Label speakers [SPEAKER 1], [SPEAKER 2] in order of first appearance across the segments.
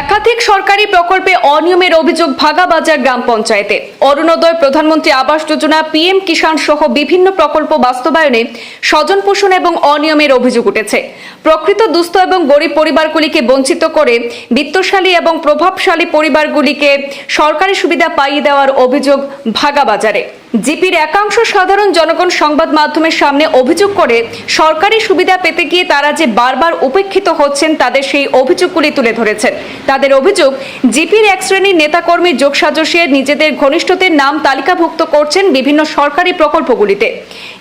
[SPEAKER 1] একাধিক সরকারি প্রকল্পে অনিয়মের অভিযোগ ভাগাবাজার গ্রাম পঞ্চায়েতে। অরুণোদয় প্রধানমন্ত্রী আবাস যোজনা, পিএম কিষাণ সহ বিভিন্ন প্রকল্প বাস্তবায়নে স্বজন পোষণ এবং অনিয়মের অভিযোগ উঠেছে। প্রকৃত দুস্থ এবং গরিব পরিবারগুলিকে বঞ্চিত করে বিত্তশালী এবং প্রভাবশালী পরিবারগুলিকে সরকারি সুবিধা পাইয়ে দেওয়ার অভিযোগ ভাগাবাজারে। জিপির একাংশ সাধারণ জনগণ সংবাদ মাধ্যমের সামনে অভিযোগ করে, সরকারি সুবিধা পেতে গিয়ে তারা যে বারবার উপেক্ষিত হচ্ছেন তাদের সেই অভিযোগগুলি তুলে ধরেছেন। তাদের অভিযোগ, জিপির এক শ্রেণির নেতাকর্মী যোগসাজশে নিজেদের ঘনিষ্ঠদের নাম তালিকাভুক্ত করছেন বিভিন্ন সরকারি প্রকল্পগুলিতে।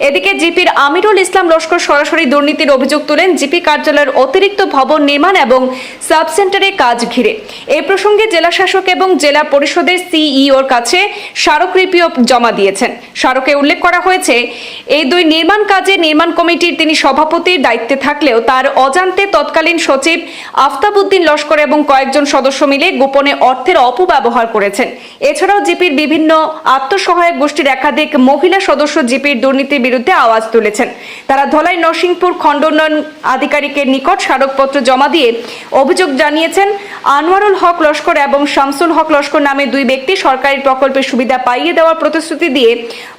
[SPEAKER 1] এদিকে জিপির আমিরুল ইসলাম লস্কর সরাসরি দুর্নীতির অভিযোগ তুলেন জিপি কার্যালয়ের অতিরিক্ত ভবন নির্মাণ এবং সাব সেন্টারে কাজ ঘিরে। এ প্রসঙ্গে জেলা শাসক এবং জেলা পরিষদের সিইওর কাছে স্মারকলিপিও জমা দিয়েছেন স্মারকে উল্লেখ করা হয়েছে, এই দুই নির্মাণ কাজে নির্মাণ কমিটির তিনি সভাপতির দায়িত্বে থাকলেও তার অজান্তে তৎকালীন সচিব আফতাবুদ্দিন লস্কর এবং কয়েকজন সদস্য মিলে গোপনে অর্থের অপব্যবহার করেছেন। এছাড়াও জিপির বিভিন্ন আত্মসহায়ক গোষ্ঠীর একাধিক মহিলা সদস্য জিপির দুর্নীতির বিরুদ্ধে আওয়াজ তুলেছেন। তারা ধলাই নরসিংপুর খণ্ড উন্নয়ন আধিকারিকের নিকট স্মারকপত্র জমা দিয়ে অভিযোগ জানিয়েছেন, আনোয়ারুল হক লস্কর এবং শামসুল হক লস্কর নামে দুই ব্যক্তি সরকারি প্রকল্পের সুবিধা পাইয়ে দেওয়ার প্রতিশ্রুতি দিয়ে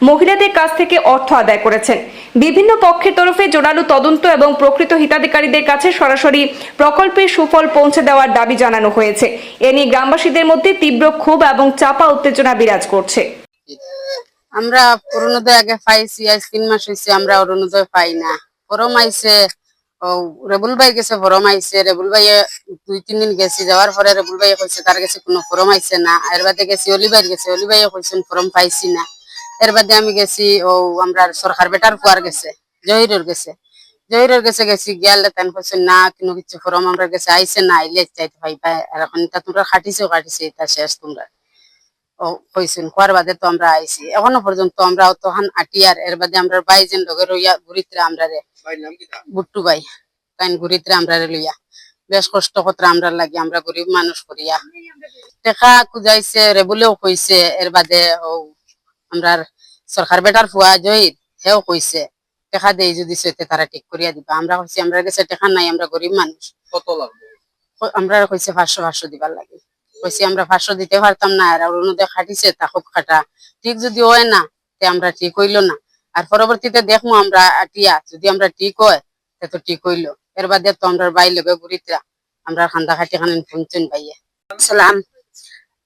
[SPEAKER 1] মহিলাদের কাছ থেকে অর্থ আদায় করেছেন। বিভিন্ন পক্ষের তরফে জোরালো তদন্ত এবং প্রকৃত হিতাধিকারীদের কাছে সরাসরি প্রকল্পের সুফল পৌঁছে দেওয়ার দাবি জানানো হয়েছে। এ নিয়ে গ্রামবাসীদের মধ্যে তীব্র ক্ষোভ এবং চাপা উত্তেজনা বিরাজ করছে।
[SPEAKER 2] আমরা অরুণোদয় আগে পাইছি, আজ তিন মাস হয়েছে আমরা অরুণোদয় পাই না। ফরম আইসে রেবুল ভাই গেছে ফরম আইসে রেবুল ভাই দুই, তিন দিন গেছি, যাওয়ার পরে রেবুল ভাই কইছে, তার কাছে কোনো ফরম আইছে না। এর বাদে গেছি, অলি ভাই গেছে অলি ভাই কইছেন ফরম পাইছি না। এর বাদে আমি গেছি ও আমরা সরকার বেটার কুয়ার গেছে জহিরের গেছে। জহিরের গেছে গেছি গেলে তেন কইছে না কোনো কিছু ফরম আমরা গেছে আইছে না আইলে চাইতে পাইবা আর এখন তা তোমরা খাটিছো খাটিছে এটা শেষ তোমরা। ও কইছেন কোয়ার বাদে তো আমরা আইছি এখনও পর্যন্ত আমরা তখন আটিয়ার এর বাদে আমরা বাইজেন লগে রইয়া ঘুরিত্রে আমরা রে বুট্টু ভাই তাই ঘুরিত্রে আমরা রে লইয়া বেশ কষ্ট কত্রা আমরা লাগি আমরা গরিব মানুষ করিয়া। টেকা খুঁজাইছে রে বলেও কইছে এর বাদে ও আমরা সরকার বেটার ফুয়া জয়ীর হেও কইছে টেকা দেই যদি সেতে তারা ঠিক করিয়া দিবা। আমরা কইছি আমরা কাছে টেকা নাই আমরা গরিব মানুষ
[SPEAKER 3] কত লাগবে?
[SPEAKER 2] আমরা কইছে পাঁচশো পাঁচশো দিবার লাগে। কইছি আমরা পাঁচশো দিতে পারতাম না আর অরুণোদয় খাটিছে তা খুব খাটা। ঠিক যদি হয় না তে আমরা ঠিক হইল না। আর পরবর্তীতে দেখব আমরা আটিয়া যদি আমরা ঠিক হয় তে তো ঠিক হইল। এর বাদে তো আমরা বাই লগে ঘুরিতরা আমরা খান্দা খাটি খান ফুনচুন পাইয়ে
[SPEAKER 4] সালাম।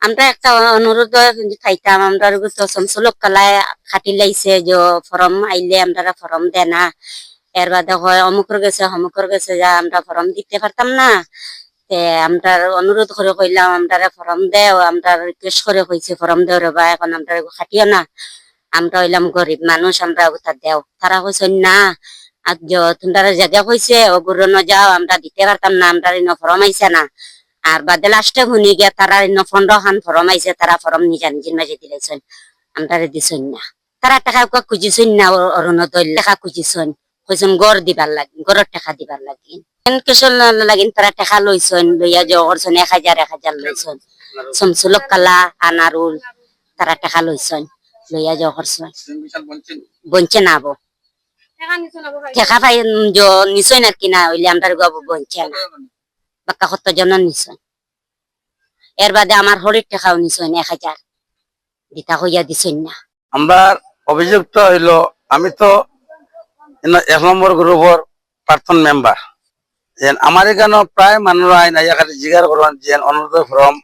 [SPEAKER 4] আমরা একটা অনুরোধ খাইতাম, আমরা তো সমসলক কালায় খাটি লাইছে যে ফরম আইলে আমরা ফরম দে না। এর বাদে হয় অমুকর গেছে অমুকর গেছে, যা আমরা ফরম দিতে পারতাম না। আমরা অনুরোধ করে কইলাম আমরা ফরম দেও আমরা রিকোয়েস্ট করে কইছে ফরম দেও রে বা এখন আমরা খাটিও না। আমরা হইলাম গরিব মানুষ, আমরা ওটা দেও। তারা কইছে, না আর তোমরা জায়গা কইছে ওগুলো ন যাও, আমরা দিতে পারতাম না আমরা ফরম আইছে না। আর বাদে লাস্টে শুনি গিয়া তারা পনেরো খান ফরম আইছে তারা ফরম নিজা নিজের মাঝে দিলেছেন আমরা দিছেন না। তারা টাকা খুঁজিছেন না অরুণোদয় লেখা খুঁজিছেন কইছেন গড় দিবার লাগি গড়ের টাকা দিবার লাগি। কেসল লাগিন তারা টাকা লইছেন লইয়া যে করছেন এক হাজার এক হাজার লইছেন শমসুলক কালা আনারুল তারা টাকা লইছেন লইয়া
[SPEAKER 3] বিশাল
[SPEAKER 4] বঞ্চে না আবো। টাকা পাই যে নিশ্চয় না কিনা হইলে আমরা গব বঞ্চে না। বাক্কা এর বাদে আমার হরির টাকাও নিশ্চয় এক হাজার দিতা না।
[SPEAKER 5] আমরা অভিযুক্ত হইল আমি তো এক নম্বর গ্রুপর প্রাক্তন মেম্বার আমার এখানে প্রায় মানুষ আইন আইয়া খালি জিগার করবেন যে অনুরোধ ফর্ম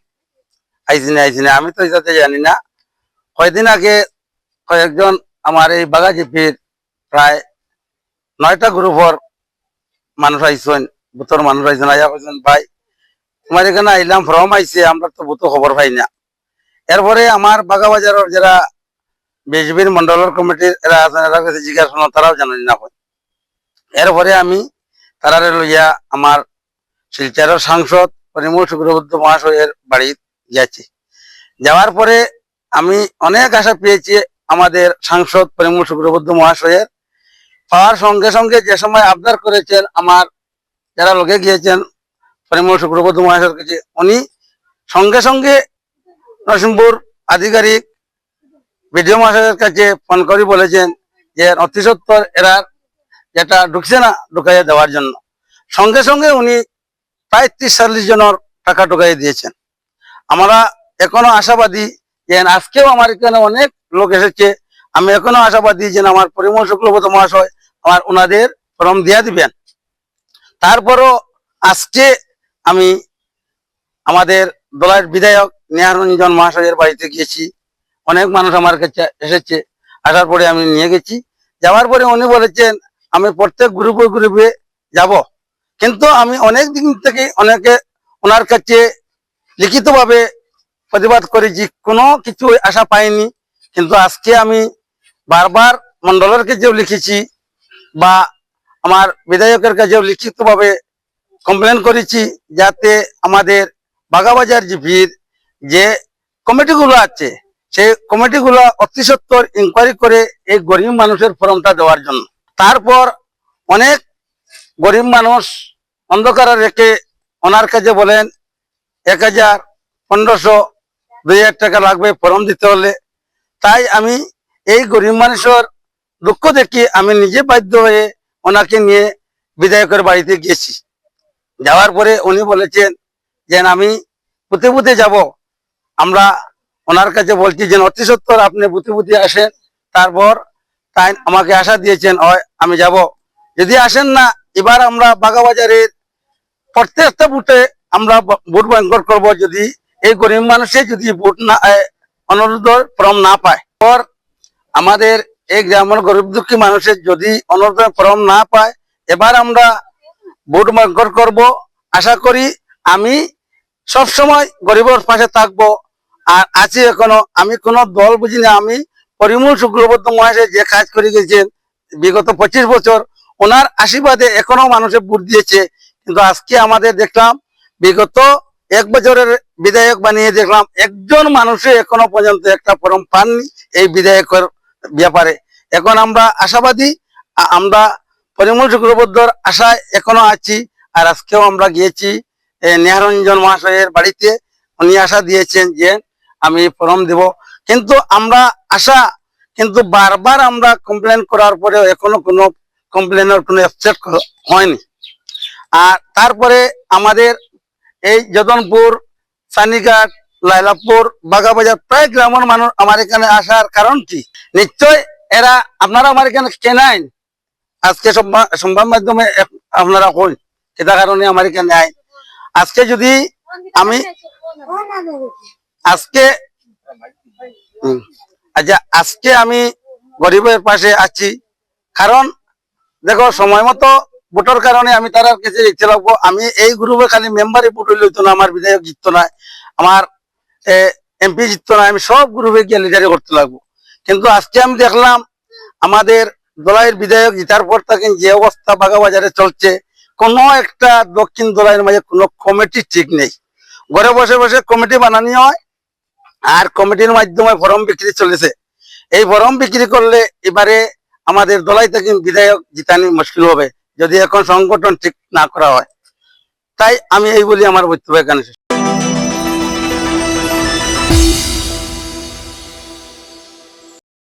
[SPEAKER 5] আইসিনে আইসিনে আমি তো এটাতে জানি না। কয়দিন আগে কয়েকজন আমার এই বাগাজিপির প্রায় নয়টা গ্রুপর মানুষ আইসেন বুথর মানুষ আইসেন আইয়া কইছেন ভাই। তোমার এখানে আইলাম ফর্ম আইছে আমরা তো বুথ খবর পাই না। এরপরে আমার বাগাবাজারের যারা বিজেপির মন্ডলের কমিটির এরা আছেন, এরা কাছে জিজ্ঞাসা তারাও জানেন না হয় এরপরে আমি তারারে লইয়া আমার শিলচরের সাংসদ পরিমল শুক্রবুদ্ধ মহাশয়ের বাড়ি গেছি যাওয়ার পরে আমি অনেক আশা পেয়েছি আমাদের সাংসদ পরিমল শুক্রবুদ্ধ মহাশয়ের। পাওয়ার সঙ্গে সঙ্গে যে সময় আবদার করেছেন আমার যারা লোকে গিয়েছেন, পরিমল শুক্রবুদ্ধ মহাশয়ের কাছে, উনি সঙ্গে সঙ্গে নরসিংপুর আধিকারিক বিডিও মহাশয়ের কাছে ফোন করে বলেছেন যে অতি সত্তর এরা যেটা ঢুকছে না, ঢুকাইয়া দেওয়ার জন্য। সঙ্গে সঙ্গে উনি প্রায় ত্রিশ চল্লিশ জনের টাকা টুকাই দিয়েছেন। আমরা এখনও আশাবাদী যে আজকেও আমার এখানে অনেক লোক এসেছে। আমি এখনও আশাবাদী যে আমার পরিমল শুক্লবত মহাশয় আমার ওনাদের ফর্ম দিয়া দিবেন। তারপরও আজকে আমি আমাদের দলের বিধায়ক নেহারঞ্জন মহাশয়ের বাড়িতে গিয়েছি। অনেক মানুষ আমার কাছে এসেছে, আসার পরে আমি নিয়ে গেছি। যাওয়ার পরে উনি বলেছেন, আমি প্রত্যেক গ্রুপে গ্রুপে যাব। কিন্তু আমি অনেক দিন থেকে অনেকে ওনার কাছে লিখিতভাবে প্রতিবাদ করেছি, কোনো কিছু আশা পাইনি। কিন্তু আজকে আমি বারবার মন্ডলের কাছেও লিখেছি বা আমার বিধায়কের কাছেও লিখিতভাবে কমপ্লেন করেছি যাতে আমাদের বাগাবাজার যে ভিড়, যে কমিটিগুলো আছে, সেই কমিটিগুলো অতি সত্তর ইনকোয়ারি করে এই গরিব মানুষের ফর্মটা দেওয়ার জন্য। তারপর অনেক গরিব মানুষ অন্ধকারে রেখে ওনার কাছে বলেন, এক হাজার পনেরোশো দুই হাজার টাকা লাগবে ফর্ম দিতে হলে। তাই আমি এই গরিব মানুষের দুঃখ দেখি আমি নিজে বাধ্য হয়ে ওনাকে নিয়ে বিধায়কের বাড়িতে গিয়েছি। যাওয়ার পরে উনি বলেছেন যে, আমি পুঁতে পুঁতে যাব। আমরা ওনার কাছে বলছি যে অতি সত্তর আপনি পুঁতে পুঁতে আসেন, তারপর তাই আমাকে আশা দিয়েছেন, হয় আমি যাব। যদি আসেন না, এবার আমরা বাগাবাজারের প্রত্যেকটা বুটে আমরা ভোট ব্যাংকট করব। যদি এই গরিব মানুষে যদি ভোট না অনুরোধ, ফর্ম না পায় পর আমাদের এই গ্রামের গরিব দুঃখী মানুষের যদি অনুরোধ ফর্ম না পায়, এবার আমরা ভোট ব্যাংকট করব। আশা করি আমি সব সময় গরিবের পাশে থাকব। আর আছি এখনও। আমি কোনো দল বুঝি না। আমি পরিমল শুক্লবদ্ধ মহাশয় যে কাজ করে গেছেন, বিগত পঁচিশ বছর, ওনার আশীর্বাদে এখনও মানুষের ভোট দিয়েছে। কিন্তু আজকে আমাদের দেখলাম, বিগত এক বছরের বিধায়ক বানিয়ে দেখলাম, একজন মানুষে এখনও পর্যন্ত একটা ফর্ম পাননি এই বিধায়কের ব্যাপারে। এখন আমরা আশাবাদী আমরা পরিমল শুক্লবদ্ধর আশায় এখনও আছি, আর আজকেও আমরা গিয়েছি নেহারঞ্জন মহাশয়ের বাড়িতে। উনি আশা দিয়েছেন যে আমি ফর্ম দেব। কিন্তু আমরা আশা, কিন্তু বারবার আমরা কমপ্লেন করার পরেও এখনও কোনো কমপ্লেনের কোনো অ্যাকসেপ্ট হয়নি। আর তারপরে আমাদের এই যদনপুর, সানিঘাট লাইলাপুর বাগাবাজার প্রায় গ্রামের মানুষ আমার এখানে আসার কারণ কি? নিশ্চয় এরা আপনারা আমার এখানে কেনাইন আজকে সংবাদ মাধ্যমে আপনারা হন সেটা কারণে আমার এখানে আইন আজকে যদি আমি আজকে আচ্ছা আজকে আমি গরিবের পাশে আছি। কারণ, দেখো, সময় মতো ভোটের কারণে আমি তার কাছে দেখতে লাগবো। আমি এই গ্রুপে খালি মেম্বারই ভোট লইতো না, আমার বিধায়ক জিততো না। আমার এমপি জিততো না, আমি সব গ্রুপে গিয়ে লিডারি করতে লাগবো। কিন্তু আজকে আমি দেখলাম, আমাদের দলাইয়ের বিধায়ক জিতার পর থেকে যে অবস্থা বাগাবাজারে চলছে, কোনো একটা দক্ষিণ দলাইয়ের মাঝে কোনো কমিটি ঠিক নেই। ঘরে বসে বসে কমিটি বানানি হয়, আর কমিটির মাধ্যমে ফর্ম বিক্রি চলেছে। এই ফর্ম বিক্রি করলে এবারে আমাদের দলাই থেকে বিধায়ক জিতানি মুশকিল হবে, যদি এখন সংগঠন ঠিক না করা হয়। তাই আমি এই বলি আমার বক্তব্য এখানে।